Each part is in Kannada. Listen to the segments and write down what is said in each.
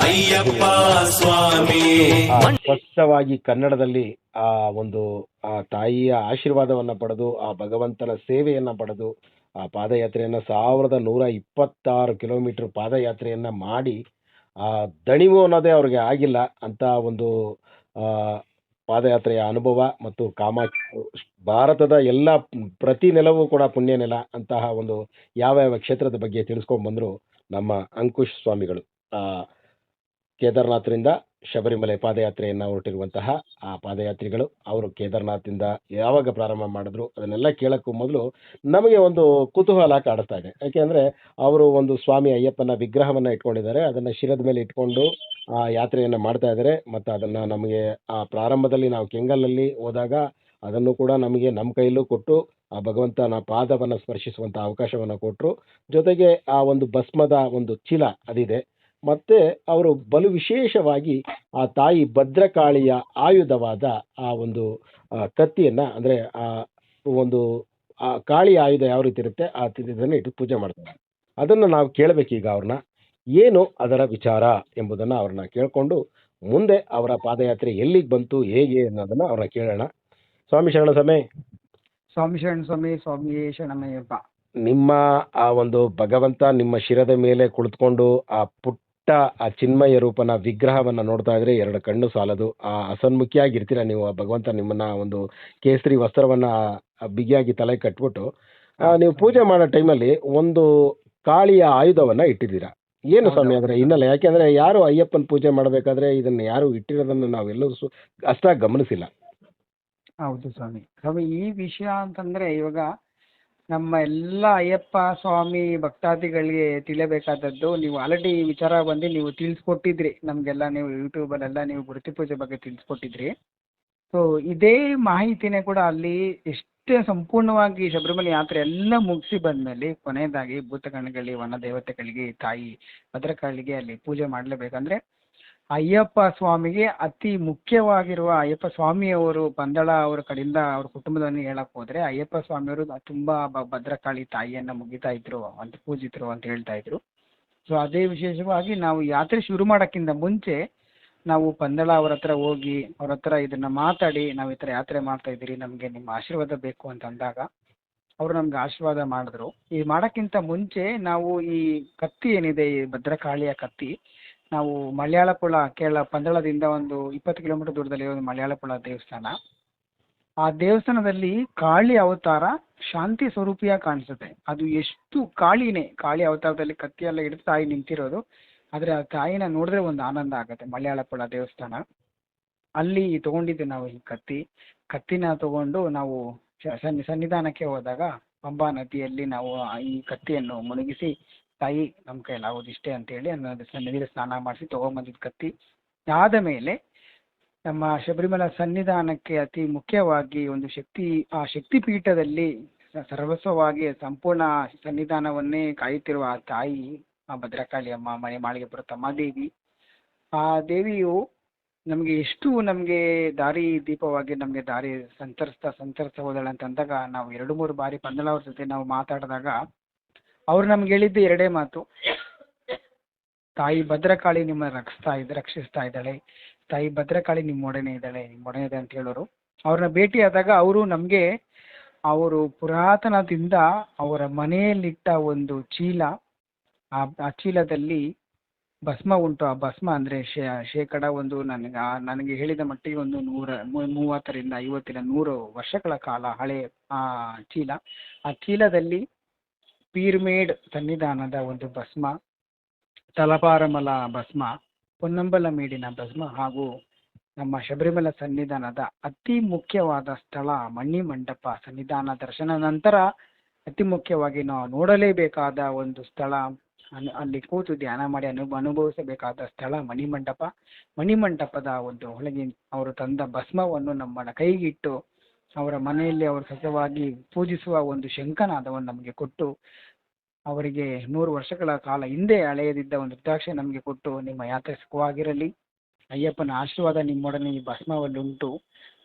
ಅಯ್ಯಪ್ಪ ಸ್ವಾಮಿ. ಸ್ಪಷ್ಟವಾಗಿ ಕನ್ನಡದಲ್ಲಿ ಆ ಒಂದು, ಆ ತಾಯಿಯ ಆಶೀರ್ವಾದವನ್ನ ಪಡೆದು, ಆ ಭಗವಂತನ ಸೇವೆಯನ್ನ ಪಡೆದು, ಆ ಪಾದಯಾತ್ರೆಯನ್ನ ಸಾವಿರದ ನೂರ ಇಪ್ಪತ್ತಾರು ಕಿಲೋಮೀಟರ್ ಪಾದಯಾತ್ರೆಯನ್ನ ಮಾಡಿ, ಆ ದಣಿವು ಅನ್ನೋದೇ ಅವ್ರಿಗೆ ಆಗಿಲ್ಲ ಅಂತ ಒಂದು, ಆ, ಪಾದಯಾತ್ರೆಯ ಅನುಭವ ಮತ್ತು ಕಾಮ ಭಾರತದ ಎಲ್ಲ ಪ್ರತಿ ನೆಲವೂ ಕೂಡ ಪುಣ್ಯ ನೆಲ ಅಂತಹ ಒಂದು ಯಾವ ಯಾವ ಕ್ಷೇತ್ರದ ಬಗ್ಗೆ ತಿಳಿಸ್ಕೊಂಡ್ ಬಂದ್ರು ನಮ್ಮ ಅಂಕುಶ್ ಸ್ವಾಮಿಗಳು. ಕೇದಾರ್ನಾಥ್ರಿಂದ ಶಬರಿಮಲೆ ಪಾದಯಾತ್ರೆಯನ್ನ ಹೊರಟಿರುವಂತಹ ಆ ಪಾದಯಾತ್ರಿಗಳು, ಅವರು ಕೇದಾರ್ನಾಥಿಂದ ಯಾವಾಗ ಪ್ರಾರಂಭ ಮಾಡಿದ್ರು ಅದನ್ನೆಲ್ಲ ಕೇಳಕ್ಕೂ ಮೊದಲು ನಮಗೆ ಒಂದು ಕುತೂಹಲ ಕಾಡಿಸ್ತಾ ಇದೆ. ಯಾಕೆಂದ್ರೆ ಅವರು ಒಂದು ಸ್ವಾಮಿ ಅಯ್ಯಪ್ಪನ ವಿಗ್ರಹವನ್ನ ಇಟ್ಕೊಂಡಿದ್ದಾರೆ, ಅದನ್ನ ಶಿರದ ಮೇಲೆ ಇಟ್ಕೊಂಡು ಆ ಯಾತ್ರೆಯನ್ನ ಮಾಡ್ತಾ ಇದ್ದಾರೆ, ಮತ್ತು ಅದನ್ನ ನಮಗೆ ಆ ಪ್ರಾರಂಭದಲ್ಲಿ ನಾವು ಕೆಂಗಲಲ್ಲಿ ಹೋದಾಗ ಅದನ್ನು ಕೂಡ ನಮಗೆ ನಮ್ಮ ಕೈಯಲ್ಲೂ ಕೊಟ್ಟು ಆ ಭಗವಂತನ ಪಾದವನ್ನು ಸ್ಪರ್ಶಿಸುವಂಥ ಅವಕಾಶವನ್ನು ಕೊಟ್ಟರು ಜೊತೆಗೆ ಆ ಒಂದು ಭಸ್ಮದ ಒಂದು ಚೀಲ ಅದಿದೆ. ಮತ್ತೆ ಅವರು ಬಲು ವಿಶೇಷವಾಗಿ ಆ ತಾಯಿ ಭದ್ರಕಾಳಿಯ ಆಯುಧವಾದ ಆ ಒಂದು ಕತ್ತಿಯನ್ನು ಅಂದ್ರೆ ಆ ಒಂದು ಆ ಕಾಳಿ ಆಯುಧ ಯಾವ ರೀತಿ ಇರುತ್ತೆ ಆ ಇದನ್ನು ಇಟ್ಟು ಪೂಜೆ ಮಾಡ್ತಾರೆ. ಅದನ್ನು ನಾವು ಕೇಳಬೇಕೀಗ ಅವ್ರನ್ನ. ಏನು ಅದರ ವಿಚಾರ ಎಂಬುದನ್ನ ಅವ್ರನ್ನ ಕೇಳಿಕೊಂಡು ಮುಂದೆ ಅವರ ಪಾದಯಾತ್ರೆ ಎಲ್ಲಿಗೆ ಬಂತು ಹೇಗೆ ಅನ್ನೋದನ್ನ ಅವ್ರನ್ನ ಕೇಳೋಣ. ಸ್ವಾಮಿ ಶರಣ ಸಮಯ ಸ್ವಾಮಿ ಶರಣ ಸ್ವಾಮಿ ಸ್ವಾಮಿ ಶರಣಮಯ್ಯಪ್ಪ ನಿಮ್ಮ ಆ ಒಂದು ಭಗವಂತ ನಿಮ್ಮ ಶಿರದ ಮೇಲೆ ಕುಳಿತುಕೊಂಡು ಆ ಪುಟ್ಟ ಆ ಚಿನ್ಮಯ ರೂಪನ ವಿಗ್ರಹವನ್ನ ನೋಡ್ತಾ ಇದ್ರೆ ಎರಡು ಕಣ್ಣು ಸಾಲದು. ಆ ಹಸನ್ಮುಖಿಯಾಗಿರ್ತೀರ ನೀವು ಆ ಭಗವಂತ ನಿಮ್ಮನ್ನ ಒಂದು ಕೇಸರಿ ವಸ್ತ್ರವನ್ನ ಬಿಗಿಯಾಗಿ ತಲೆ ಕಟ್ಬಿಟ್ಟು ನೀವು ಪೂಜೆ ಮಾಡೋ ಟೈಮಲ್ಲಿ ಒಂದು ಕಾಳಿಯ ಆಯುಧವನ್ನ ಇಟ್ಟಿದ್ದೀರಾ? ಏನು ಸ್ವಾಮಿ ಅದರ ಹಿನ್ನೆಲೆ? ಯಾಕೆಂದ್ರೆ ಯಾರು ಅಯ್ಯಪ್ಪನ ಪೂಜೆ ಮಾಡಬೇಕಾದ್ರೆ ಇದನ್ನ ಯಾರು ಇಟ್ಟಿರೋದನ್ನ ನಾವೆಲ್ಲರೂ ಸು ಅಷ್ಟಾಗಿ ಗಮನಿಸಿಲ್ಲ. ಹೌದು ಸ್ವಾಮಿ. ಸ್ವಾಮಿ ಈ ವಿಷಯ ಅಂತಂದ್ರೆ ಇವಾಗ ನಮ್ಮ ಎಲ್ಲ ಅಯ್ಯಪ್ಪ ಸ್ವಾಮಿ ಭಕ್ತಾದಿಗಳಿಗೆ ತಿಳಿಯಬೇಕಾದದ್ದು, ನೀವು ಆಲ್ರೆಡಿ ವಿಚಾರ ಬಂದು ನೀವು ತಿಳಿಸ್ಕೊಟ್ಟಿದ್ರಿ. ನಮಗೆಲ್ಲ ನೀವು ಯೂಟ್ಯೂಬಲ್ಲೆಲ್ಲ ನೀವು ಗುರುತಿ ಪೂಜೆ ಬಗ್ಗೆ ತಿಳಿಸ್ಕೊಟ್ಟಿದ್ರಿ. ಸೊ ಇದೇ ಮಾಹಿತಿನೇ ಕೂಡ ಅಲ್ಲಿ ಎಷ್ಟೇ ಸಂಪೂರ್ಣವಾಗಿ ಶಬರಿಮಲೆ ಯಾತ್ರೆ ಎಲ್ಲ ಮುಗಿಸಿ ಬಂದ್ಮೇಲೆ ಕೊನೆಯದಾಗಿ ಭೂತಗಣಗಳಿಗೆ ವನ ದೇವತೆಗಳಿಗೆ ತಾಯಿ ಭದ್ರಕಾಳಿಗೆ ಅಲ್ಲಿ ಪೂಜೆ ಮಾಡಲೇಬೇಕಂದ್ರೆ ಅಯ್ಯಪ್ಪ ಸ್ವಾಮಿಗೆ ಅತಿ ಮುಖ್ಯವಾಗಿರುವ ಅಯ್ಯಪ್ಪ ಸ್ವಾಮಿಯವರು ಪಂದಳ ಅವರ ಕಡೆಯಿಂದ ಅವ್ರ ಕುಟುಂಬದವನ್ನ ಹೇಳಕ್ ಹೋದ್ರೆ ಅಯ್ಯಪ್ಪ ಸ್ವಾಮಿಯವರು ತುಂಬಾ ಭದ್ರಕಾಳಿ ತಾಯಿಯನ್ನ ಮುಗಿತಾ ಇದ್ರು ಅಂತ ಪೂಜಿತರು ಅಂತ ಹೇಳ್ತಾ ಇದ್ರು. ಸೊ ಅದೇ ವಿಶೇಷವಾಗಿ ನಾವು ಯಾತ್ರೆ ಶುರು ಮಾಡೋಕ್ಕಿಂತ ಮುಂಚೆ ನಾವು ಪಂದಳ ಅವ್ರ ಹತ್ರ ಹೋಗಿ ಅವ್ರ ಹತ್ರ ಇದನ್ನ ಮಾತಾಡಿ ನಾವು ಈ ಥರ ಯಾತ್ರೆ ಮಾಡ್ತಾ ಇದ್ದೀರಿ, ನಮಗೆ ನಿಮ್ಮ ಆಶೀರ್ವಾದ ಬೇಕು ಅಂತ ಅಂದಾಗ ಅವರು ನಮ್ಗೆ ಆಶೀರ್ವಾದ ಮಾಡಿದ್ರು. ಈ ಮಾಡೋಕ್ಕಿಂತ ಮುಂಚೆ ನಾವು ಈ ಕತ್ತಿ ಏನಿದೆ, ಈ ಭದ್ರಕಾಳಿಯ ಕತ್ತಿ ನಾವು ಮಲಯಾಳಪುಳ ಕೇರಳ ಪಂದಳದಿಂದ ಒಂದು ಇಪ್ಪತ್ತು ಕಿಲೋಮೀಟರ್ ದೂರದಲ್ಲಿ ಒಂದು ಮಲಯಾಳಪುಳ ದೇವಸ್ಥಾನ. ಆ ದೇವಸ್ಥಾನದಲ್ಲಿ ಕಾಳಿ ಅವತಾರ ಶಾಂತಿ ಸ್ವರೂಪಿಯಾಗಿ ಕಾಣಿಸುತ್ತೆ. ಅದು ಎಷ್ಟು ಕಾಳಿನೇ, ಕಾಳಿ ಅವತಾರದಲ್ಲಿ ಕತ್ತಿಯೆಲ್ಲ ಹಿಡಿದು ತಾಯಿ ನಿಂತಿರೋದು. ಆದರೆ ಆ ತಾಯಿನ ನೋಡಿದ್ರೆ ಒಂದು ಆನಂದ ಆಗುತ್ತೆ ಮಲಯಾಳಪುಳ ದೇವಸ್ಥಾನ. ಅಲ್ಲಿ ತಗೊಂಡಿದ್ದೆ ನಾವು ಈ ಕತ್ತಿ. ಕತ್ತಿನ ತಗೊಂಡು ನಾವು ಸನ್ನಿಧಾನಕ್ಕೆ ಹೋದಾಗ ಪಂಬಾ ನದಿಯಲ್ಲಿ ನಾವು ಈ ಕತ್ತಿಯನ್ನು ಮುಳುಗಿಸಿ ತಾಯಿ ನಮ್ಮ ಕೈಲಾಗೋದು ಇಷ್ಟೇ ಅಂತೇಳಿ ಅನ್ನೋದು ನೀರು ಸ್ನಾನ ಮಾಡಿಸಿ ತೊಗೊಂಬಂದಿದ್ದು ಕತ್ತಿ. ಆದ ಮೇಲೆ ನಮ್ಮ ಶಬರಿಮಲ ಸನ್ನಿಧಾನಕ್ಕೆ ಅತಿ ಮುಖ್ಯವಾಗಿ ಒಂದು ಶಕ್ತಿ, ಆ ಶಕ್ತಿ ಪೀಠದಲ್ಲಿ ಸರ್ವಸ್ವವಾಗಿ ಸಂಪೂರ್ಣ ಸನ್ನಿಧಾನವನ್ನೇ ಕಾಯುತ್ತಿರುವ ಆ ತಾಯಿ, ಆ ಭದ್ರಕಾಳಿ ಅಮ್ಮ, ಮನೆ ಮಾಳಿಗೆ ಬರುತ್ತಮ್ಮ ದೇವಿ. ಆ ದೇವಿಯು ನಮಗೆ ಎಷ್ಟು ನಮಗೆ ದಾರಿ ದೀಪವಾಗಿ ನಮಗೆ ದಾರಿ ಸಂತರಿಸ್ತಾ ಸಂತರಿಸ್ತಾ ಹೋದಾಳೆ ಅಂದಾಗ ನಾವು ಎರಡು ಮೂರು ಬಾರಿ ಪಂದಳ ಜೊತೆ ನಾವು ಮಾತಾಡಿದಾಗ ಅವ್ರು ನಮ್ಗೆ ಹೇಳಿದ್ದು ಎರಡೇ ಮಾತು. ತಾಯಿ ಭದ್ರಕಾಳಿ ನಿಮ್ಮ ರಕ್ಷಿಸ್ತಾ ಇದ್ದ ರಕ್ಷಿಸ್ತಾ ಇದ್ದಾಳೆ. ತಾಯಿ ಭದ್ರಕಾಳಿ ನಿಮ್ಮೊಡನೆ ಇದ್ದಾಳೆ ನಿಮ್ಮೊಡನೆ ಇದೆ ಅಂತ ಹೇಳೋರು. ಅವ್ರನ್ನ ಭೇಟಿಯಾದಾಗ ಅವರು ನಮಗೆ ಅವರು ಪುರಾತನದಿಂದ ಅವರ ಮನೆಯಲ್ಲಿಟ್ಟ ಒಂದು ಚೀಲ, ಆ ಚೀಲದಲ್ಲಿ ಭಸ್ಮ ಉಂಟು. ಆ ಭಸ್ಮ ಅಂದರೆ ಶೇಕಡ ಒಂದು ನನಗೆ ನನಗೆ ಹೇಳಿದ ಮಟ್ಟಿಗೆ ಒಂದು ನೂರ ಮೂವತ್ತರಿಂದ ಐವತ್ತಿನ ನೂರು ವರ್ಷಗಳ ಕಾಲ ಹಳೆ, ಆ, ಚೀಲ. ಆ ಚೀಲದಲ್ಲಿ ಪೀರ್ಮೇಡ್ ಸನ್ನಿಧಾನದ ಒಂದು ಭಸ್ಮ, ತಲಪಾರಮಲ ಭಸ್ಮ, ಪೊನ್ನಂಬಲ ಮೇಡಿನ ಭಸ್ಮ ಹಾಗೂ ನಮ್ಮ ಶಬರಿಮಲ ಸನ್ನಿಧಾನದ ಅತಿ ಮುಖ್ಯವಾದ ಸ್ಥಳ ಮಣ್ಣಿ ಮಂಟಪ ಸನ್ನಿಧಾನ ದರ್ಶನ ನಂತರ ಅತಿ ಮುಖ್ಯವಾಗಿ ನಾವು ನೋಡಲೇಬೇಕಾದ ಒಂದು ಸ್ಥಳ ಅಲ್ಲಿ ಕೂತು ಧ್ಯಾನ ಮಾಡಿ ಅನು, ಅನುಭವಿಸಬೇಕಾದ ಸ್ಥಳ ಮಣಿಮಂಟಪ ಮಣಿಮಂಟಪದ ಒಂದು ಒಳಗೆ ಅವರು ತಂದ ಭಸ್ಮವನ್ನು ನಮ್ಮ ಕೈಗಿಟ್ಟು ಅವರ ಮನೆಯಲ್ಲಿ ಅವರು ಸತವಾಗಿ ಪೂಜಿಸುವ ಒಂದು ಶಂಖನಾದವನ್ನು ನಮಗೆ ಕೊಟ್ಟು ಅವರಿಗೆ ನೂರು ವರ್ಷಗಳ ಕಾಲ ಹಿಂದೆ ಹಳೆಯದಿದ್ದ ಒಂದು ರುದ್ರಾಕ್ಷಿ ನಮಗೆ ಕೊಟ್ಟು ನಿಮ್ಮ ಯಾತ್ರೆ ಸುಖವಾಗಿರಲಿ. ಅಯ್ಯಪ್ಪನ ಆಶೀರ್ವಾದ ನಿಮ್ಮೊಡನೆ ಈ ಭಸ್ಮವನ್ನುಂಟು.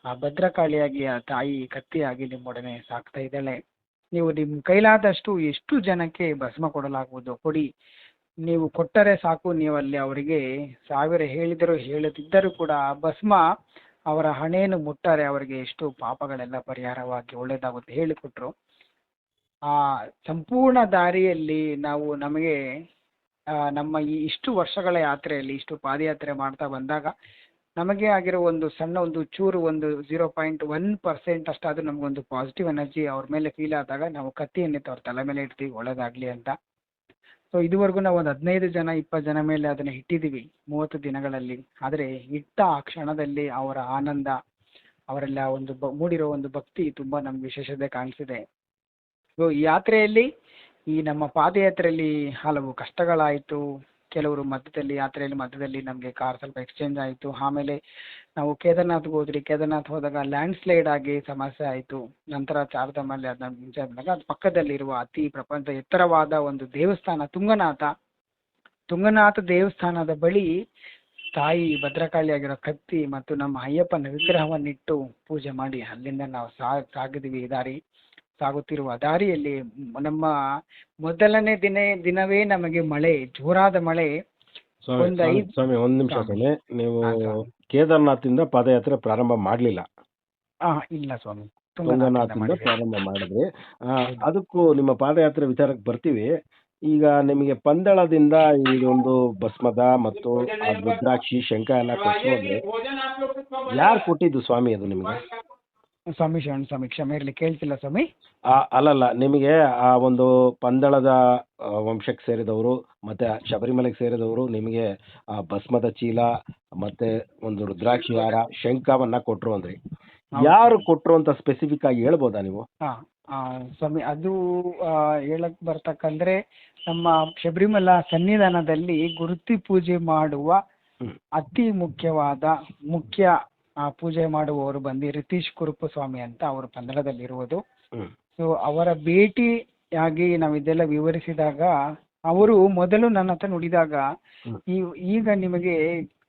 ಆ ಭದ್ರಕಾಳಿಯಾಗಿ ಆ ತಾಯಿ ಕತ್ತಿಯಾಗಿ ನಿಮ್ಮೊಡನೆ ಸಾಕ್ತಾ ಇದ್ದಾಳೆ. ನೀವು ನಿಮ್ಮ ಕೈಲಾದಷ್ಟು ಎಷ್ಟು ಜನಕ್ಕೆ ಭಸ್ಮ ಕೊಡಲಾಗುವುದು ಕೊಡಿ. ನೀವು ಕೊಟ್ಟರೆ ಸಾಕು, ನೀವು ಅಲ್ಲಿ ಅವರಿಗೆ ಸಾವಿರ ಹೇಳಿದರೂ ಹೇಳದಿದ್ದರೂ ಕೂಡ ಆ ಭಸ್ಮ ಅವರ ಹಣೆಯನ್ನು ಮುಟ್ಟರೆ ಅವರಿಗೆ ಎಷ್ಟು ಪಾಪಗಳೆಲ್ಲ ಪರಿಹಾರವಾಗಿ ಒಳ್ಳೆಯದಾಗುತ್ತೆ ಹೇಳಿಕೊಟ್ರು. ಆ ಸಂಪೂರ್ಣ ದಾರಿಯಲ್ಲಿ ನಾವು ನಮಗೆ ನಮ್ಮ ಈ ಇಷ್ಟು ವರ್ಷಗಳ ಯಾತ್ರೆಯಲ್ಲಿ, ಇಷ್ಟು ಪಾದಯಾತ್ರೆ ಮಾಡ್ತಾ ಬಂದಾಗ ನಮಗೆ ಆಗಿರೋ ಒಂದು ಸಣ್ಣ ಒಂದು ಚೂರು ಒಂದು ಝೀರೋ ಪಾಯಿಂಟ್ ಒನ್ ಪರ್ಸೆಂಟ್ ಅಷ್ಟಾದರೂ ನಮಗೊಂದು ಪಾಸಿಟಿವ್ ಎನರ್ಜಿ ಅವ್ರ ಮೇಲೆ ಫೀಲ್ ಆದಾಗ ನಾವು ಕತ್ತಿಯನ್ನೆತ್ತು ಅವ್ರ ತಲೆ ಮೇಲೆ ಇಡ್ತೀವಿ ಒಳ್ಳೆಯದಾಗಲಿ ಅಂತ. ಸೊ ಇದುವರೆಗೂ ನಾವು ಒಂದು ಹದಿನೈದು ಜನ, ಇಪ್ಪತ್ತು ಜನ ಮೇಲೆ ಅದನ್ನು ಇಟ್ಟಿದ್ದೀವಿ ಮೂವತ್ತು ದಿನಗಳಲ್ಲಿ. ಆದರೆ ಇಟ್ಟ ಆ ಕ್ಷಣದಲ್ಲಿ ಅವರ ಆನಂದ, ಅವರೆಲ್ಲ ಒಂದು ಮೂಡಿರೋ ಒಂದು ಭಕ್ತಿ ತುಂಬ ನಮ್ಗೆ ವಿಶೇಷತೆ ಕಾಣಿಸಿದೆ. ಸೊ ಈ ಯಾತ್ರೆಯಲ್ಲಿ, ಈ ನಮ್ಮ ಪಾದಯಾತ್ರೆಯಲ್ಲಿ ಹಲವು ಕಷ್ಟಗಳಾಯಿತು. ಕೆಲವರು ಮಧ್ಯದಲ್ಲಿ, ಯಾತ್ರೆಯಲ್ಲಿ ಮಧ್ಯದಲ್ಲಿ ನಮಗೆ ಕಾರ್ ಸ್ವಲ್ಪ ಎಕ್ಸ್ಚೇಂಜ್ ಆಯಿತು. ಆಮೇಲೆ ನಾವು ಕೇದಾರ್ನಾಥ್ಗೆ ಹೋದ್ರಿ. ಕೇದಾರ್ನಾಥ್ ಹೋದಾಗ ಲ್ಯಾಂಡ್ ಸ್ಲೈಡ್ ಆಗಿ ಸಮಸ್ಯೆ ಆಯಿತು. ನಂತರ ಚಾರ್ಧಾಮಲ್ಲಿ ಅದನ್ನ ಮುಂಚೆ ಆದಾಗ ಅದು ಪಕ್ಕದಲ್ಲಿರುವ ಅತಿ ಪ್ರಪಂಚ ಎತ್ತರವಾದ ಒಂದು ದೇವಸ್ಥಾನ ತುಂಗನಾಥ. ತುಂಗನಾಥ ದೇವಸ್ಥಾನದ ಬಳಿ ತಾಯಿ ಭದ್ರಕಾಳಿಯಾಗಿರೋ ಕತ್ತಿ ಮತ್ತು ನಮ್ಮ ಅಯ್ಯಪ್ಪನ ವಿಗ್ರಹವನ್ನಿಟ್ಟು ಪೂಜೆ ಮಾಡಿ ಅಲ್ಲಿಂದ ನಾವು ಸಾಗಿದ್ವಿ ದಾರಿ. ಸಾಗುತ್ತಿರುವ ದಾರಿಯಲ್ಲಿ ನಮ್ಮ ಮೊದಲನೇ ದಿನ ದಿನವೇ ನಮಗೆ ಮಳೆ ಜೋರಾದ ಮಳೆ. ಸ್ವಾಮಿ ಒಂದು ಸ್ವಾಮಿ, ಐದು- ಸ್ವಾಮಿ ಒಂದು ನಿಮಿಷ ಸ್ವಾಮಿ. ಸ್ವಾಮಿ ನೀವು ಕೇದಾರನಾಥಿಂದ ಪಾದಯಾತ್ರೆ ಪ್ರಾರಂಭ ಮಾಡಲಿಲ್ಲ. ಆ ಇಲ್ಲ ಸ್ವಾಮಿ. ತುಂಗನಾಥದಿಂದ ಮಾಡಿದ್ವಿ. ಪ್ರಾರಂಭ ಮಾಡಿದ್ರಿ. ಆ, ಅದಕ್ಕೂ ನಿಮ್ಮ ಪಾದಯಾತ್ರೆ ವಿಚಾರಕ್ಕೆ ಬರ್ತೀವಿ. ಈಗ ನಿಮಗೆ ಪಂದಳದಿಂದ ಇದೊಂದು ಭಸ್ಮದ ಮತ್ತು ಆ ರುದ್ರಾಕ್ಷಿ ಶಂಖ ಎಲ್ಲ ಕೊಟ್ಟು ಯಾರು ಕೊಟ್ಟಿದ್ದು ಸ್ವಾಮಿ ಅದು ನಿಮಗೆ? ಸ್ವಾಮಿ ಶರಣ ಸ್ವಾಮಿ ಕ್ಷಮೆ ಇರಲಿ ಕೇಳ್ತಿಲ್ಲ ಸ್ವಾಮಿ? ಆ, ಅಲ್ಲಲ್ಲ ನಿಮಗೆ ಆ ಒಂದು ಪಂದಳದ ಆ, ವಂಶಕ್ಕೆ ಸೇರಿದವರು ಮತ್ತೆ ಶಬರಿಮಲೆಗೆ ಸೇರಿದವರು ನಿಮಗೆ ಆ ಭಸ್ಮದ ಚೀಲ ಮತ್ತೆ ಒಂದು ರುದ್ರಾಕ್ಷಿ ಹಾರ ಶಂಖವನ್ನ ಕೊಟ್ರು ಅಂದ್ರಿ. ಯಾರು ಕೊಟ್ರು ಅಂತ ಸ್ಪೆಸಿಫಿಕ್ ಆಗಿ ಹೇಳ್ಬೋದಾ ನೀವು? ಹಾ ಆ, ಸ್ವಾಮಿ ಅದು ಆ, ಹೇಳಕ್ ಬರ್ತಕ್ಕಂದ್ರೆ ನಮ್ಮ ಶಬರಿಮಲ ಸನ್ನಿಧಾನದಲ್ಲಿ ಗುರುತಿ ಪೂಜೆ ಮಾಡುವ ಹ್ಮ್. ಅತಿ ಮುಖ್ಯವಾದ ಮುಖ್ಯ ಪೂಜೆ ಮಾಡುವವರು ಬಂದು ರಿತೀಶ್ ಕುರುಪು ಸ್ವಾಮಿ ಅಂತ ಅವರು ಪಂದಳದಲ್ಲಿರುವುದು ಹ್ಮ್. ಸೊ ಅವರ ಭೇಟಿಯಾಗಿ ನಾವು ಇದೆಲ್ಲ ವಿವರಿಸಿದಾಗ ಅವರು ಮೊದಲು ನನ್ನ ಹತ್ರ ನುಡಿದಾಗ ಈ ಈಗ ನಿಮಗೆ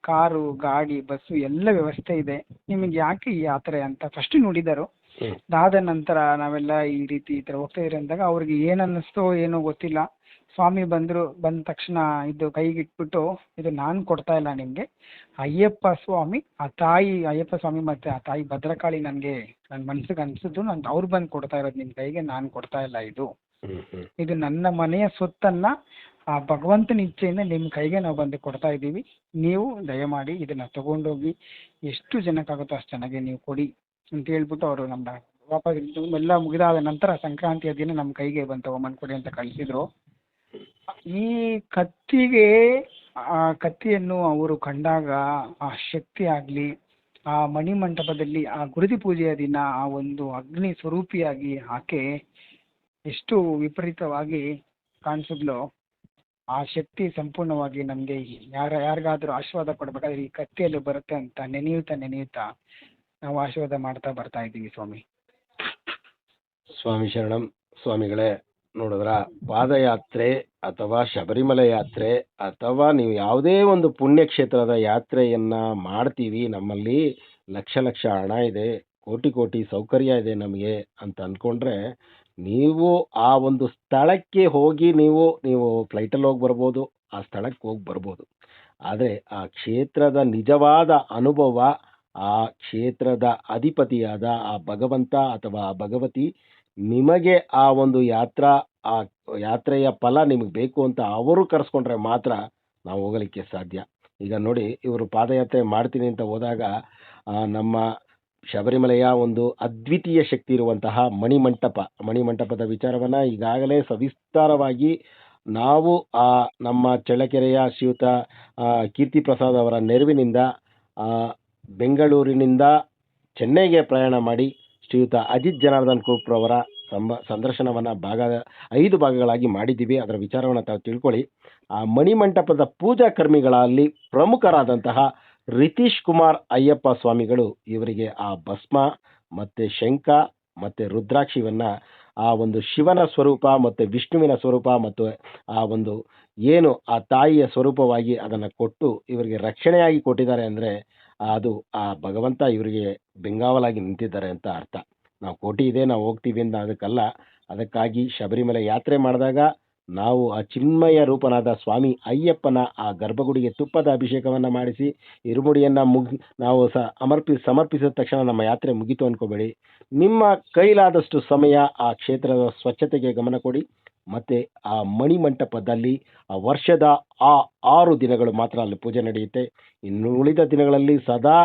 ಕಾರು ಗಾಡಿ ಬಸ್ಸು ಎಲ್ಲ ವ್ಯವಸ್ಥೆ ಇದೆ. ನಿಮಗೆ ಯಾಕೆ ಈ ಯಾತ್ರೆ ಅಂತ ಫಸ್ಟ್ ನುಡಿದರು. ಹ್ಮ್. ಅದಾದ ನಂತರ ನಾವೆಲ್ಲ ಈ ರೀತಿ ಈ ತರ ಹೋಗ್ತಾ ಇದ್ರಿ ಅಂದಾಗ ಅವ್ರಿಗೆ ಏನು ಅನ್ನಿಸ್ತೋ ಏನೋ ಗೊತ್ತಿಲ್ಲ. ಸ್ವಾಮಿ ಬಂದರು ಬಂದ ತಕ್ಷಣ ಇದು ಕೈಗೆ ಇಟ್ಬಿಟ್ಟು ಇದು ನಾನು ಕೊಡ್ತಾ ಇಲ್ಲ ನಿಮಗೆ. ಅಯ್ಯಪ್ಪ ಸ್ವಾಮಿ ಆ ತಾಯಿ ಅಯ್ಯಪ್ಪ ಸ್ವಾಮಿ ಮತ್ತೆ ಆ ತಾಯಿ ಭದ್ರಕಾಳಿ ನನಗೆ ನನ್ನ ಮನ್ಸಿಗೆ ಅನಿಸಿದ್ದು ನಾನು ಅವ್ರು ಬಂದು ಕೊಡ್ತಾ ಇರೋದು ನಿಮ್ಮ ಕೈಗೆ ನಾನು ಕೊಡ್ತಾ ಇಲ್ಲ ಇದು. ಇದು ನನ್ನ ಮನೆಯ ಸೊತ್ತನ್ನ ಆ ಭಗವಂತನ ಇಚ್ಛೆಯಿಂದ ನಿಮ್ಮ ಕೈಗೆ ನಾವು ಬಂದು ಕೊಡ್ತಾ ಇದ್ದೀವಿ. ನೀವು ದಯಮಾಡಿ ಇದನ್ನ ತಗೊಂಡೋಗಿ ಎಷ್ಟು ಜನಕ್ಕಾಗುತ್ತೋ ಅಷ್ಟು ಚೆನ್ನಾಗಿ ನೀವು ಕೊಡಿ ಅಂತ ಹೇಳ್ಬಿಟ್ಟು ಅವರು ನಮ್ಮ ವಾಪಸ್ ಎಲ್ಲ ಮುಗಿದಾದ ನಂತರ ಸಂಕ್ರಾಂತಿಯ ದಿನ ನಮ್ಮ ಕೈಗೆ ಬಂದು ತಗೊಂಬಂದು ಕೊಡಿ ಅಂತ ಕಳಿಸಿದ್ರು. ಈ ಕತ್ತಿಗೆ, ಆ ಕತ್ತಿಯನ್ನು ಅವರು ಕಂಡಾಗ ಆ ಶಕ್ತಿ ಆಗಲಿ, ಆ ಮಣಿಮಂಟಪದಲ್ಲಿ ಆ ಗುರುತಿ ಪೂಜೆಯ ದಿನ ಆ ಒಂದು ಅಗ್ನಿ ಸ್ವರೂಪಿಯಾಗಿ ಆಕೆ ಎಷ್ಟು ವಿಪರೀತವಾಗಿ ಕಾಣಿಸಿದ್ಲೋ, ಆ ಶಕ್ತಿ ಸಂಪೂರ್ಣವಾಗಿ ನಮಗೆ ಯಾರ, ಯಾರಿಗಾದ್ರೂ ಆಶೀರ್ವಾದ ಕೊಡಬೇಕಾದ್ರೆ ಈ ಕತ್ತಿಯಲ್ಲಿ ಬರುತ್ತೆ ಅಂತ ನೆನೆಯುತ್ತಾ ನೆನೆಯುತ್ತಾ ನಾವು ಆಶೀರ್ವಾದ ಮಾಡ್ತಾ ಬರ್ತಾ ಇದ್ದೀವಿ ಸ್ವಾಮಿ. ಸ್ವಾಮಿ ಶರಣಂ, ಸ್ವಾಮಿಗಳೇ. ನೋಡಿದ್ರ ಪಾದಯಾತ್ರೆ ಅಥವಾ ಶಬರಿಮಲೆ ಯಾತ್ರೆ ಅಥವಾ ನೀವು ಯಾವುದೇ ಒಂದು ಪುಣ್ಯಕ್ಷೇತ್ರದ ಯಾತ್ರೆಯನ್ನು ಮಾಡ್ತೀವಿ, ನಮ್ಮಲ್ಲಿ ಲಕ್ಷ ಲಕ್ಷ ಹಣ ಇದೆ, ಕೋಟಿ ಕೋಟಿ ಸೌಕರ್ಯ ಇದೆ ನಮಗೆ ಅಂತ ಅಂದ್ಕೊಂಡ್ರೆ ನೀವು ಆ ಒಂದು ಸ್ಥಳಕ್ಕೆ ಹೋಗಿ ನೀವು ನೀವು ಫ್ಲೈಟಲ್ಲಿ ಹೋಗಿ ಬರ್ಬೋದು, ಆ ಸ್ಥಳಕ್ಕೆ ಹೋಗಿ ಬರ್ಬೋದು. ಆದರೆ ಆ ಕ್ಷೇತ್ರದ ನಿಜವಾದ ಅನುಭವ, ಆ ಕ್ಷೇತ್ರದ ಅಧಿಪತಿಯಾದ ಆ ಭಗವಂತ ಅಥವಾ ಆ ಭಗವತಿ ನಿಮಗೆ ಆ ಒಂದು ಯಾತ್ರಾ, ಆ ಯಾತ್ರೆಯ ಫಲ ನಿಮಗೆ ಬೇಕು ಅಂತ ಅವರು ಕರೆಸ್ಕೊಂಡ್ರೆ ಮಾತ್ರ ನಾವು ಹೋಗಲಿಕ್ಕೆ ಸಾಧ್ಯ. ಈಗ ನೋಡಿ, ಇವರು ಪಾದಯಾತ್ರೆ ಮಾಡ್ತೀನಿ ಅಂತ ಹೋದಾಗ ನಮ್ಮ ಶಬರಿಮಲೆಯ ಒಂದು ಅದ್ವಿತೀಯ ಶಕ್ತಿ ಇರುವಂತಹ ಮಣಿಮಂಟಪ, ಮಣಿಮಂಟಪದ ವಿಚಾರವನ್ನು ಈಗಾಗಲೇ ಸವಿಸ್ತಾರವಾಗಿ ನಾವು, ಆ, ನಮ್ಮ ಚಳ್ಳಕೆರೆಯ ಶ್ರೀಯುತ ಕೀರ್ತಿ ಪ್ರಸಾದ್ ಅವರ ನೆರವಿನಿಂದ ಬೆಂಗಳೂರಿನಿಂದ ಚೆನ್ನೈಗೆ ಪ್ರಯಾಣ ಮಾಡಿ ಶ್ರೀಯುತ ಅಜಿತ್ ಜನಾರ್ದನ್ ಕುಪ್ರವರ ಸಂಬ, ಸಂದರ್ಶನವನ್ನು ಭಾಗ ಐದು ಭಾಗಗಳಾಗಿ ಮಾಡಿದ್ದೀವಿ. ಅದರ ವಿಚಾರವನ್ನು ತಾವು ತಿಳ್ಕೊಳ್ಳಿ. ಆ ಮಣಿಮಂಟಪದ ಪೂಜಾ ಕರ್ಮಿಗಳಲ್ಲಿ ಪ್ರಮುಖರಾದಂತಹ ರಿತೀಶ್ ಕುಮಾರ್ ಅಯ್ಯಪ್ಪ ಸ್ವಾಮಿಗಳು ಇವರಿಗೆ ಆ ಭಸ್ಮ ಮತ್ತು ಶಂಖ ಮತ್ತು ರುದ್ರಾಕ್ಷಿವನ್ನು ಆ ಒಂದು ಶಿವನ ಸ್ವರೂಪ ಮತ್ತು ವಿಷ್ಣುವಿನ ಸ್ವರೂಪ ಮತ್ತು ಆ ಒಂದು ಏನು ಆ ತಾಯಿಯ ಸ್ವರೂಪವಾಗಿ ಅದನ್ನು ಕೊಟ್ಟು ಇವರಿಗೆ ರಕ್ಷಣೆಯಾಗಿ ಕೊಟ್ಟಿದ್ದಾರೆ ಅಂದರೆ ಅದು ಆ ಭಗವಂತ ಇವರಿಗೆ ಬೆಂಗಾವಲಾಗಿ ನಿಂತಿದ್ದಾರೆ ಅಂತ ಅರ್ಥ. ನಾವು ಕೋಟಿ ಇದೆ, ನಾವು ಹೋಗ್ತೀವಿ ಅಂತ ಅದಕ್ಕಲ್ಲ. ಅದಕ್ಕಾಗಿ ಶಬರಿಮಲೆ ಯಾತ್ರೆ ಮಾಡಿದಾಗ ನಾವು ಆ ಚಿನ್ಮಯ ರೂಪನಾದ ಸ್ವಾಮಿ ಅಯ್ಯಪ್ಪನ ಆ ಗರ್ಭಗುಡಿಗೆ ತುಪ್ಪದ ಅಭಿಷೇಕವನ್ನು ಮಾಡಿಸಿ, ಇರುಮುಡಿಯನ್ನು ಮುಗ್, ನಾವು ಸ, ಅಮರ್ಪಿ, ಸಮರ್ಪಿಸಿದ ತಕ್ಷಣ ನಮ್ಮ ಯಾತ್ರೆ ಮುಗಿತು ಅನ್ಕೋಬೇಡಿ. ನಿಮ್ಮ ಕೈಲಾದಷ್ಟು ಸಮಯ ಆ ಕ್ಷೇತ್ರದ ಸ್ವಚ್ಛತೆಗೆ ಗಮನ ಕೊಡಿ. ಮತ್ತು ಆ ಮಣಿಮಂಟಪದಲ್ಲಿ ಆ ವರ್ಷದ ಆ ಆರು ದಿನಗಳು ಮಾತ್ರ ಅಲ್ಲಿ ಪೂಜೆ ನಡೆಯುತ್ತೆ. ಇನ್ನು ಉಳಿದ ದಿನಗಳಲ್ಲಿ ಸದಾ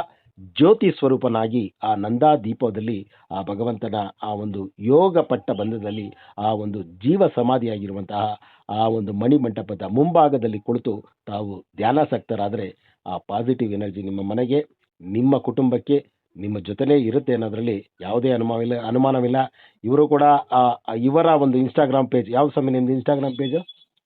ಜ್ಯೋತಿ ಸ್ವರೂಪನಾಗಿ ಆ ನಂದಾ ದೀಪದಲ್ಲಿ ಆ ಭಗವಂತನ ಆ ಒಂದು ಯೋಗ ಪಟ್ಟ ಬಂಧದಲ್ಲಿ ಆ ಒಂದು ಜೀವ ಸಮಾಧಿಯಾಗಿರುವಂತಹ ಆ ಒಂದು ಮಣಿಮಂಟಪದ ಮುಂಭಾಗದಲ್ಲಿ ಕುಳಿತು ತಾವು ಧ್ಯಾನಾಸಕ್ತರಾದರೆ ಆ ಪಾಸಿಟಿವ್ ಎನರ್ಜಿ ನಿಮ್ಮ ಮನೆಗೆ, ನಿಮ್ಮ ಕುಟುಂಬಕ್ಕೆ ನಿಮ್ಮ ಜೊತೆಲೇ ಇರುತ್ತೆ ಅನ್ನೋದರಲ್ಲಿ ಯಾವುದೇ ಅನುಮಾನವಿಲ್ಲ ಅನುಮಾನವಿಲ್ಲ. ಇವರು ಕೂಡ ಆ, ಆ ಇವರ ಒಂದು ಇನ್ಸ್ಟಾಗ್ರಾಮ್ ಪೇಜ್ ಯಾವ ಸ್ವಾಮಿ ನಿಮ್ದು ಇನ್ಸ್ಟಾಗ್ರಾಮ್ ಪೇಜ್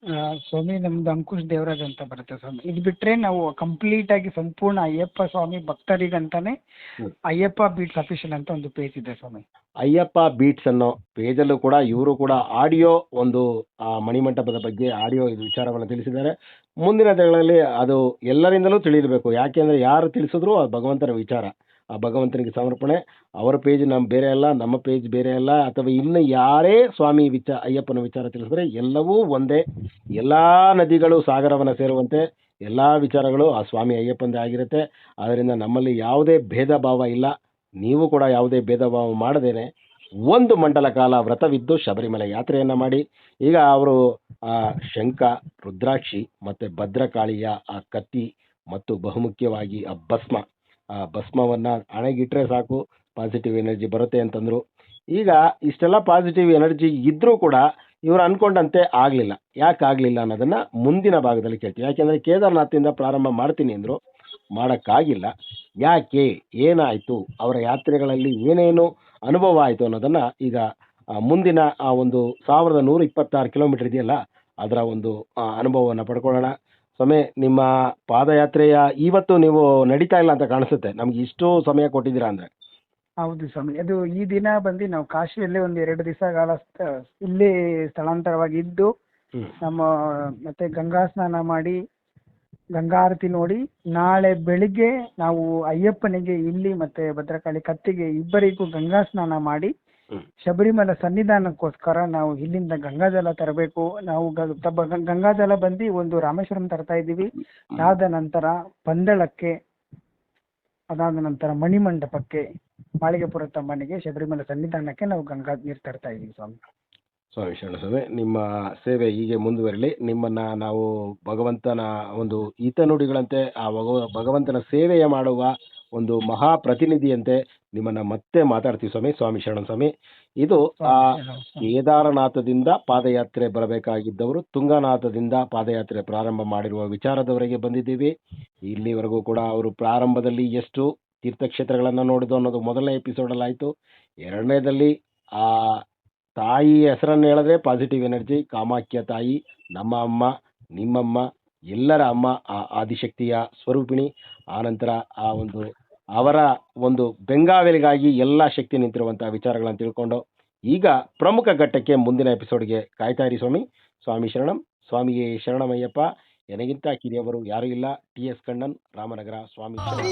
ಆ, ಸ್ವಾಮಿ ನಮ್ದು ಅಂಕುಶ್ ದೇವರಾಜ್ ಅಂತ ಬರುತ್ತೆ ಸ್ವಾಮಿ. ಇದು ಬಿಟ್ರೆ ನಾವು ಕಂಪ್ಲೀಟ್ ಆಗಿ ಸಂಪೂರ್ಣ ಅಯ್ಯಪ್ಪ ಸ್ವಾಮಿ ಭಕ್ತರಿಗಂತಾನೆ ಹ್ಮ್. ಅಯ್ಯಪ್ಪ ಬೀಟ್ಸ್ ಅಫಿಷಿಯಲ್ ಅಂತ ಒಂದು ಪೇಜ್ ಇದೆ ಸ್ವಾಮಿ. ಅಯ್ಯಪ್ಪ ಬೀಟ್ಸ್ ಅನ್ನೋ ಪೇಜಲ್ಲೂ ಕೂಡ ಇವರು ಕೂಡ ಆಡಿಯೋ ಒಂದು ಆ ಮಣಿಮಂಟಪದ ಬಗ್ಗೆ ಆಡಿಯೋ ಇದು ವಿಚಾರವನ್ನು ತಿಳಿಸಿದ್ದಾರೆ. ಮುಂದಿನ ದಿನಗಳಲ್ಲಿ ಅದು ಎಲ್ಲರಿಂದಲೂ ತಿಳಿಯಬೇಕು ಯಾಕೆಂದ್ರೆ ಯಾರು ತಿಳಿಸಿದ್ರು ಅದು ಭಗವಂತನ ವಿಚಾರ. ಆ ಭಗವಂತನಿಗೆ ಸಮರ್ಪಣೆ. ಅವರ ಪೇಜ್ ನಮ್ಮ ಬೇರೆ ಅಲ್ಲ, ನಮ್ಮ ಪೇಜ್ ಬೇರೆ ಅಲ್ಲ, ಅಥವಾ ಇನ್ನು ಯಾರೇ ಸ್ವಾಮಿ ವಿಚಾರ ಅಯ್ಯಪ್ಪನ ವಿಚಾರ ತಿಳಿಸಿದ್ರೆ ಎಲ್ಲವೂ ಒಂದೇ. ಎಲ್ಲ ನದಿಗಳು ಸಾಗರವನ್ನು ಸೇರುವಂತೆ ಎಲ್ಲ ವಿಚಾರಗಳು ಆ ಸ್ವಾಮಿ ಅಯ್ಯಪ್ಪಂದೇ ಆಗಿರುತ್ತೆ. ಆದ್ದರಿಂದ ನಮ್ಮಲ್ಲಿ ಯಾವುದೇ ಭೇದ ಭಾವ ಇಲ್ಲ. ನೀವು ಕೂಡ ಯಾವುದೇ ಭೇದ ಭಾವ ಮಾಡದೇನೆ. ಒಂದು ಮಂಡಲ ಕಾಲ ವ್ರತವಿದ್ದು ಶಬರಿಮಲೆ ಯಾತ್ರೆಯನ್ನು ಮಾಡಿ. ಈಗ ಅವರು, ಆ, ಶಂಖ, ರುದ್ರಾಕ್ಷಿ ಮತ್ತು ಭದ್ರಕಾಳಿಯ ಆ ಕತ್ತಿ ಮತ್ತು ಬಹುಮುಖ್ಯವಾಗಿ ಆ ಭಸ್ಮ ಆ, ಭಸ್ಮವನ್ನು ಹಣೆಗಿಟ್ರೆ ಸಾಕು ಪಾಸಿಟಿವ್ ಎನರ್ಜಿ ಬರುತ್ತೆ ಅಂತಂದರು. ಈಗ ಇಷ್ಟೆಲ್ಲ ಪಾಸಿಟಿವ್ ಎನರ್ಜಿ ಇದ್ದರೂ ಕೂಡ ಇವರು ಅಂದ್ಕೊಂಡಂತೆ ಆಗಲಿಲ್ಲ. ಯಾಕೆ ಆಗಲಿಲ್ಲ ಅನ್ನೋದನ್ನು ಮುಂದಿನ ಭಾಗದಲ್ಲಿ ಕೇಳ್ತೀವಿ. ಯಾಕೆಂದ್ರೆ ಕೇದಾರನಾಥಿಂದ ಪ್ರಾರಂಭ ಮಾಡ್ತೀನಿ ಅಂದರು, ಮಾಡೋಕ್ಕಾಗಿಲ್ಲ. ಯಾಕೆ, ಏನಾಯಿತು, ಅವರ ಯಾತ್ರೆಗಳಲ್ಲಿ ಏನೇನು ಅನುಭವ ಆಯಿತು ಅನ್ನೋದನ್ನು ಈಗ ಮುಂದಿನ, ಆ, ಒಂದು ಸಾವಿರದ ನೂರ ಇಪ್ಪತ್ತಾರು ಕಿಲೋಮೀಟರ್ ಇದೆಯಲ್ಲ, ಅದರ ಒಂದು ಅನುಭವವನ್ನು ಪಡ್ಕೊಳ್ಳೋಣ. ಸ್ವಾಮಿ ನಿಮ್ಮ ಪಾದಯಾತ್ರೆಯ ಇವತ್ತು ನೀವು ನಡೀತಾ ಇಲ್ಲ ಅಂತ ಕಾಣಿಸುತ್ತೆ. ನಮ್ಗೆ ಇಷ್ಟು ಸಮಯ ಕೊಟ್ಟಿದ್ದೀರಾ ಅಂದ್ರೆ? ಹೌದು ಸ್ವಾಮಿ. ಅದು ಈ ದಿನ ಬಂದು ನಾವು ಕಾಶಿಯಲ್ಲೇ ಒಂದು ಎರಡು ದಿವಸ ಕಾಲ ಇಲ್ಲಿ ಸ್ಥಳಾಂತರವಾಗಿದ್ದು ಸ್ಥಳಾಂತರವಾಗಿ ಇದ್ದು ಹ್ಞೂ ನಮ್ಮ ಮತ್ತೆ ಗಂಗಾ ಸ್ನಾನ ಮಾಡಿ ಗಂಗಾ ಆರತಿ ನೋಡಿ ನಾಳೆ ಬೆಳಿಗ್ಗೆ ನಾವು ಅಯ್ಯಪ್ಪನಿಗೆ ಇಲ್ಲಿ ಮತ್ತೆ ಭದ್ರಕಾಳಿ ಕತ್ತಿಗೆ ಇಬ್ಬರಿಗೂ ಗಂಗಾ ಸ್ನಾನ ಮಾಡಿ. ಶಬರಿಮಲೆ ಸನ್ನಿಧಾನಕ್ಕೋಸ್ಕರ ನಾವು ಇಲ್ಲಿಂದ ಗಂಗಾಜಲ ತರಬೇಕು. ನಾವು ಗ- ಜಲ ಗಂ- ಗಂಗಾಜಲ ಬಂದು ಒಂದು ರಾಮೇಶ್ವರಂ ತರ್ತಾ ಇದ್ದೀವಿ. ಅದಾದ ನಂತರ ಪಂದಳಕ್ಕೆ ಅದಾದ ನಂತರ ಮಣಿಮಂಟಪಕ್ಕೆ ಮಾಳಿಗೆಪುರ ತಮ್ಮನಿಗೆ ಶಬರಿಮಲೆ ಸನ್ನಿಧಾನಕ್ಕೆ ನಾವು ಗಂಗಾ ನೀರು ತರ್ತಾ ಇದ್ದೀವಿ ಸ್ವಾಮಿ. ಸ್ವಾಮಿ ಶರಣ ಸ್ವಾಮಿ ನಿಮ್ಮ ಸೇವೆ ಹೀಗೆ ಮುಂದುವರಲಿ. ನಿಮ್ಮನ್ನ ನಾವು ಭಗವಂತನ ಒಂದು ಹಿತನುಡಿಗಳಂತೆ ಆ ಭಗವ ಭಗವಂತನ ಸೇವೆಯ ಮಾಡುವ ಒಂದು ಮಹಾ ಪ್ರತಿನಿಧಿಯಂತೆ ನಿಮ್ಮನ್ನು ಮತ್ತೆ ಮಾತಾಡ್ತೀವಿ ಸ್ವಾಮಿ ಸ್ವಾಮಿ ಶರಣ ಸ್ವಾಮಿ. ಇದು ಆ ಕೇದಾರನಾಥದಿಂದ ಪಾದಯಾತ್ರೆ ಬರಬೇಕಾಗಿದ್ದವರು ತುಂಗನಾಥದಿಂದ ಪಾದಯಾತ್ರೆ ಪ್ರಾರಂಭ ಮಾಡಿರುವ ವಿಚಾರದವರೆಗೆ ಬಂದಿದ್ದೀವಿ. ಇಲ್ಲಿವರೆಗೂ ಕೂಡ ಅವರು ಪ್ರಾರಂಭದಲ್ಲಿ ಎಷ್ಟು ತೀರ್ಥಕ್ಷೇತ್ರಗಳನ್ನು ನೋಡಿದ್ದು ಅನ್ನೋದು ಮೊದಲನೇ ಎಪಿಸೋಡಲ್ಲಿ ಆಯಿತು. ಎರಡನೇದಲ್ಲಿ ಆ ತಾಯಿ ಹೆಸರನ್ನು ಹೇಳಿದ್ರೆ ಪಾಸಿಟಿವ್ ಎನರ್ಜಿ ಕಾಮಾಖ್ಯ ತಾಯಿ ನಮ್ಮ ಅಮ್ಮ ನಿಮ್ಮಮ್ಮ ಎಲ್ಲರ ಅಮ್ಮ ಆ ಆದಿಶಕ್ತಿಯ ಸ್ವರೂಪಿಣಿ. ಆನಂತರ ಆ ಒಂದು ಅವರ ಒಂದು ಬೆಂಗಾವಲಿಗಾಗಿ ಎಲ್ಲ ಶಕ್ತಿ ನಿಂತಿರುವಂಥ ವಿಚಾರಗಳನ್ನು ತಿಳ್ಕೊಂಡು ಈಗ ಪ್ರಮುಖ ಘಟ್ಟಕ್ಕೆ ಮುಂದಿನ ಎಪಿಸೋಡ್ಗೆ ಕಾಯ್ತಾ ಸ್ವಾಮಿ. ಸ್ವಾಮಿ ಶರಣಂ. ಸ್ವಾಮಿಯೇ ಶರಣಮಯ್ಯಪ್ಪ. ನನಗಿಂತ ಕಿರಿಯವರು ಯಾರೂ ಇಲ್ಲ. ಟಿ ಎಸ್ ಕಣ್ಣನ್, ರಾಮನಗರ ಸ್ವಾಮಿ ಶರಣಂ.